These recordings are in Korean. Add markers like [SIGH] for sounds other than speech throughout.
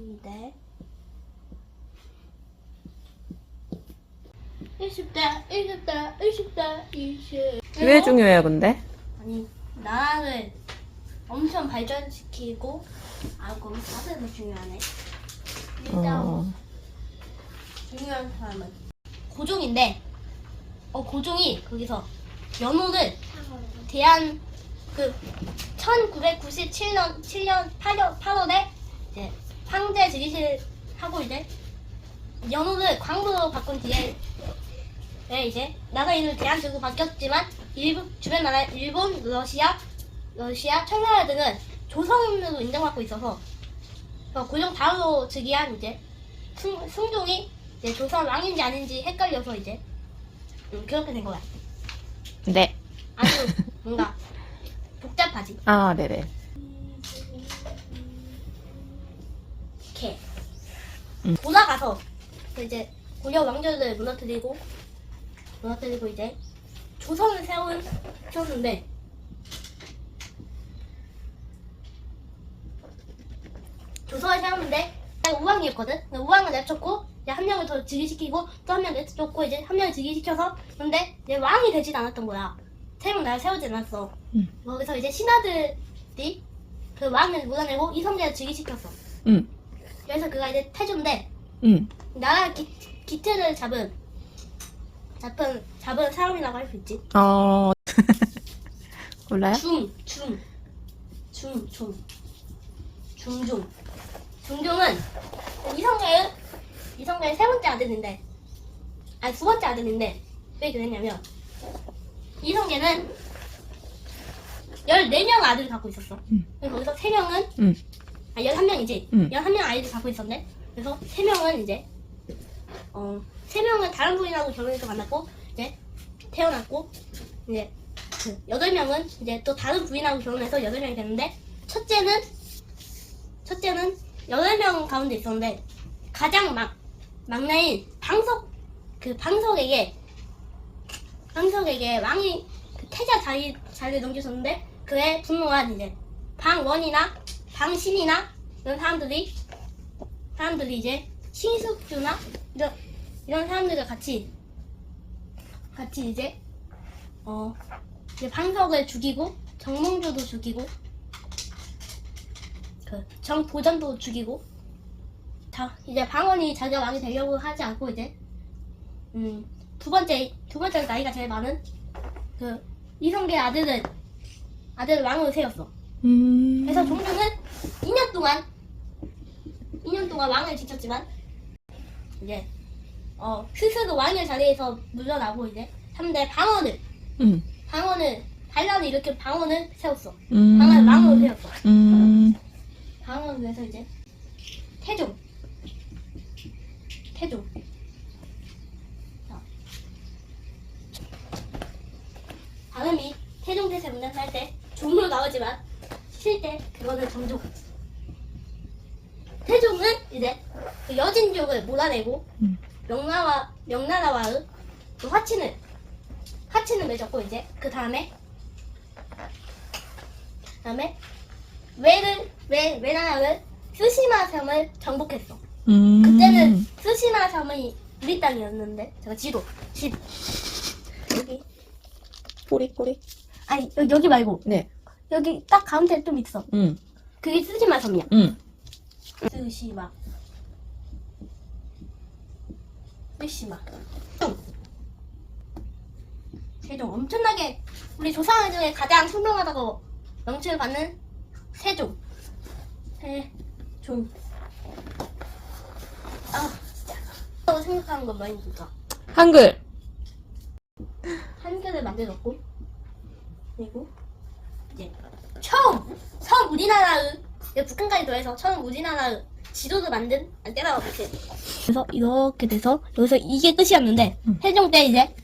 20대 20대 20대 20대 20 왜 중요해요, 근데? 아니 나라를 엄청 발전시키고 아 그럼 다들 중요하네. 일단 어, 중요한 사람은 고종인데 어 고종이 거기서 연호를 대한 그 1997년 7년 8월 8월에 이제 황제 즉위실 하고 이제 연호를 광부로 바꾼 뒤에 네, 이제 나라 이름을 대한제국 바뀌었지만 일부 주변 나라 일본, 러시아, 러시아, 청나라 등은 조선으로 인정받고 있어서 어, 고종 다음으로 즉위한 이제 승, 승종이 이제 조선 왕인지 아닌지 헷갈려서 이제 음, 그렇게 된 거야. 네. 아주 뭔가 [LAUGHS] 복잡하지. 아, 네네. 음. 돌아가서 그 이제 고려 왕조를 무너뜨리고 무너뜨리고 이제 조선을 세운 세웠는데 조선을 세웠는데 딱 우왕이었거든. 근데 우왕을 내쫓고 이제 한 명을 더 즉위시키고 또 한 명 내쫓고 이제 한 명을 즉위시켜서 근데 이제 왕이 되진 않았던 거야. 세명 나라 세우지 않았어. 음. 거기서 이제 신하들이 그 왕을 몰아내고 이성계를 즉위시켰어. 응, 그래서 그가 이제 태조인데 응. 나라 기, 기틀을 잡은 잡은 잡은 사람이라고 할 수 있지. 어, [LAUGHS] 몰라요? 중, 중, 중, 중, 중종. 중종은 이성계의 이성계의 세 번째 아들인데, 아니 두 번째 아들인데 왜 그랬냐면 이성계는 14명 아들을 갖고 있었어. 음. 거기서 3명은 응, 아, 11명이지. 음. 11명 아이를 갖고 있었네. 그래서 3명은 이제, 어, 3명은 다른 부인하고 결혼해서 만났고, 이제, 태어났고, 이제, 그, 8명은 이제 또 다른 부인하고 결혼해서 8명이 됐는데, 첫째는, 첫째는 8명 가운데 있었는데, 가장 막, 막내인 방석, 그 방석에게, 방석에게 왕이 그 태자 자리, 자리를 넘겨줬는데, 그의 분노한 이제, 방원이나 방신이나 이런 사람들이 사람들이 이제 신숙주나 이런 이런 사람들과 같이 같이 이제 어 이제 방석을 죽이고 정몽주도 죽이고 그 정보전도 죽이고 자 이제 방언이 자기가 왕이 되려고 하지 않고 이제 음 두 번째 두 번째 나이가 제일 많은 그 이성계 아들을 아들을 왕으로 세웠어. 음. 그래서 종주는 2년 동안 2년 동안 왕을 지켰지만 이제 어 스스로 왕의 자리에서 물러나고 이제 3대 방언을 응, 방언을 반란을 일으킨 방언을 세웠어. 음. 방언을 왕으로 세웠어. 음, 방언을 위해서 이제 태종 태종 자. 발음이 태종 대세 문장 할때 종으로 나오지만 정종 태종은 이제 그 여진족을 몰아내고 음. 명나라 명나라와의 그 화친을 화친을 맺었고 이제 그 다음에 다음에 왜를 왜 왜나라를 스시마 섬을 정복했어. 음. 그때는 스시마 섬이 우리 땅이었는데 제가 지도 집 여기 꼬리, 꼬리. 아니 여기, 여기 말고 네, 여기 딱 가운데 좀 있어. 응, 그게 스시마 섬이야. 응. 스시마 스시마 세종 엄청나게 우리 조상 중에 가장 훌륭하다고 명칭을 받는 세종 세종 아 진짜 라고 생각하는 건 뭐입니까? 한글. 한글을 만들었고 그리고 이제 처음 처음 우리나라의 이제 북한까지 더해서 처음 우리나라의 지도를 만든 안테나가 같이 그래서 이렇게 돼서 여기서 이게 끝이었는데 음. 세종 때 이제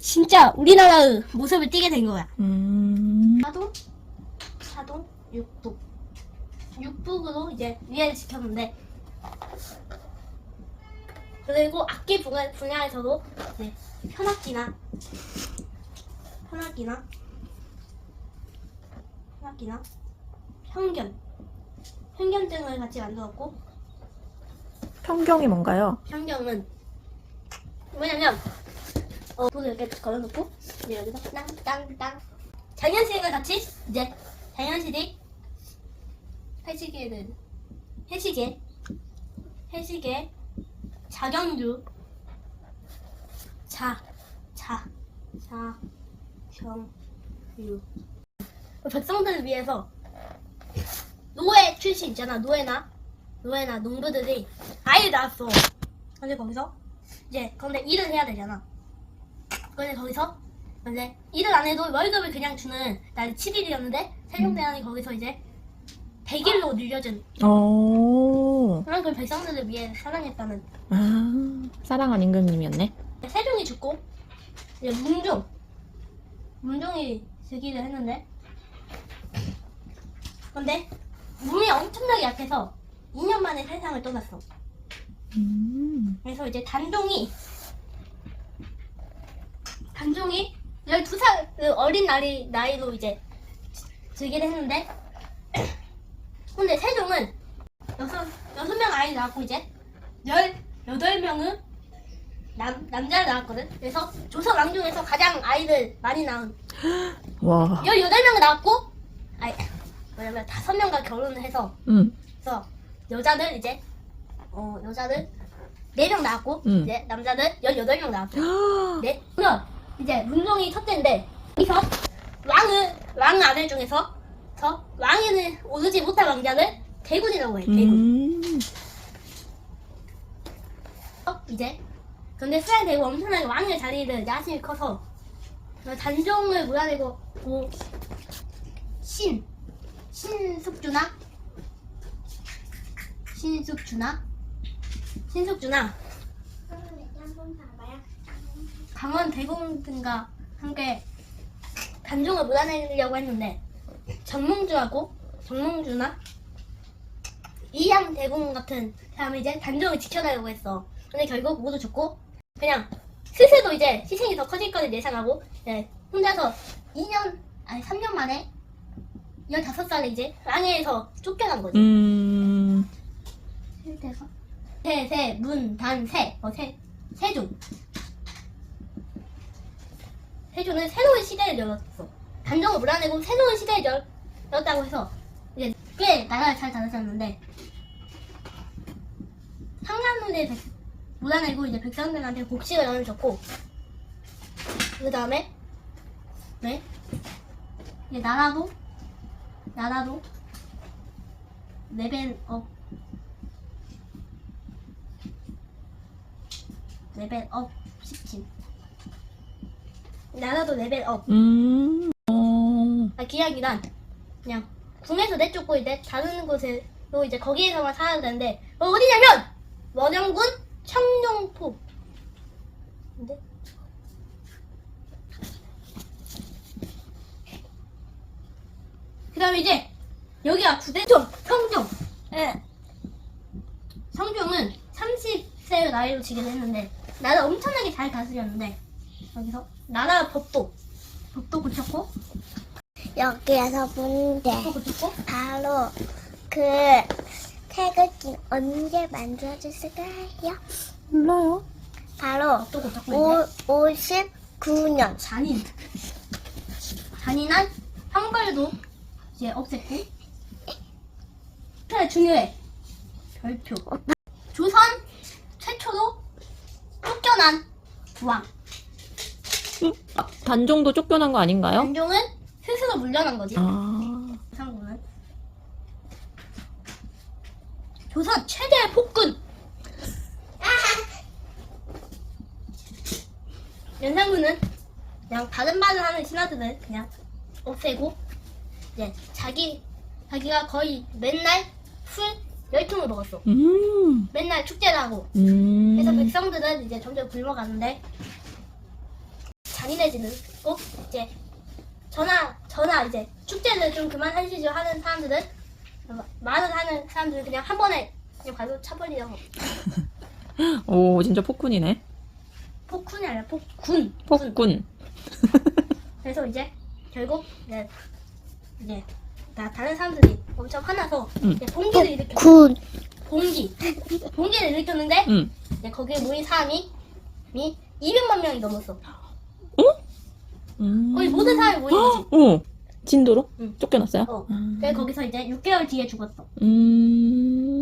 진짜 우리나라의 모습을 띠게 된 거야 음. 사동 사동 육북 육북으로 이제 위에를 지켰는데 그리고 악기 분야, 분야에서도 네, 현악기나 현악기나 현악기나 현견. 현견 등을 같이 만들었고 평경이 뭔가요? 환경은 뭐냐면 어 돈을 이렇게 걸어놓고 이제 여기서 땅땅땅. 장현실과 같이 이제 장현실이 회시계는 회시계 회시계 자경주 자 자 자경유 백성들을 위해서 노예 출신 있잖아 노예나 노예나 농부들이 아이를 낳았어 근데 거기서 이제 근데 일을 해야 되잖아. 근데 거기서 근데 일을 안 해도 월급을 그냥 주는 날이 7일이었는데 세종대왕이 거기서 이제 100일로 늘려준 오. 그런 걸 백성들을 위해 사랑했다는 아, 사랑한 임금님이었네. 세종이 죽고 이제 문종 문종이 즉위를 했는데 근데 몸이 엄청나게 약해서 2년 만에 세상을 떠났어. 음. 그래서 이제 단종이 단종이 12살 그 어린 나이, 나이로 이제 즉위를 했는데 [COUGHS] 근데 세종은 여섯, 여섯 명 아이 낳았고 이제 열, 여덟 명은 남, 남자를 낳았거든 그래서 조선 왕중에서 가장 아이를 많이 낳은 와. 18명을 낳았고 아니 뭐냐면 다섯 명과 결혼을 해서 음. 그래서 여자들 이제 어 여자들 4명 낳았고 음. 이제 남자들 18명 낳았고 네 그러면 이제 문종이 첫째인데 여기서 왕을 왕 아들 중에서 저 왕위를 오르지 못한 왕자를 대군이라고 해 대군 음. 어, 이제 근데 수양 대고 엄청나게 왕의 자리를 야심이 커서 단종을 몰아내고 고, 신 신숙주나 신숙주나 신숙주나 강원 대공 등과 함께 단종을 몰아내려고 했는데 정몽주하고 정몽주나? 이양 대공 같은 사람이 이제 단종을 지켜내려고 했어. 근데 결국 모두 죽고 그냥 스스로 이제 희생이 더 커질 거를 예상하고 네, 혼자서 2년 아니 3년 만에 15살에 이제 왕위에서 쫓겨난 거지. 음. 세대가 세 세 문 단 세 어 세 세종 세종은 새로운 시대를 열었어. 단종을 몰아내고 새로운 시대를 열, 열었다고 해서 이제 꽤 나라를 잘 다녔었는데 상간문을 백- 몰아내고 이제 백성들한테 복식을 나눠줬고 그 다음에 네 이제 나라도 나라도? 레벨 업 레벨 업 시킴 나라도 레벨 업 음. 어. 아, 기약이란 그냥 궁에서 내쫓고 이제 다른 곳에로 이제 거기에서만 살아야 되는데 어, 어디냐면 원영군 청룡포. 근데 그 다음에 이제 여기가 구대종 성종 예. 성종은 30세 나이로 지기를 했는데 나라 엄청나게 잘 다스렸는데 여기서 나라 법도 법도 고쳤고 여기에서 문제 법도 고쳤고 바로 그 태극기 언제 만들어졌을까요? 몰라요. 바로 법도 고쳤고 오, 이제 59년 잔인 잔인한 형벌도 이제 없앴고. très 중요해. 별표. 조선 최초로 쫓겨난 왕. 아, 단종도 쫓겨난 거 아닌가요? 단종은 스스로 물러난 거지. 아. 상고는 조선 최대의 폭군. 연산군은 그냥 다른 말을 하는 신하들을 그냥 없애고 이제 자기 자기가 거의 맨날 술 열통을 먹었어 음. 맨날 축제를 하고 음. 그래서 백성들은 이제 점점 굶어가는데 잔인해지는 꼭 이제 전화 전화 이제 축제를 좀 그만하시죠 하는 사람들은 말을 하는 사람들은 그냥 한 번에 그냥 발로 차버리려고 [LAUGHS] 오, 진짜 폭군이네. 폭군이 아니라 폭군 군. 폭군. 그래서 이제 결국 이제 이제 다 다른 사람들이 엄청 화나서 음. 이제 봉기를 일으켜 군 봉기. [LAUGHS] 봉기를 일으켰는데 응. 이제 거기에 모인 사람이 이 200만 명이 넘었어. 음. 거의 모든 사람이 모인 거지. 어. 진도로? 응. 쫓겨났어요? 어. 음. 그래서 거기서 이제 6개월 뒤에 죽었어. 음.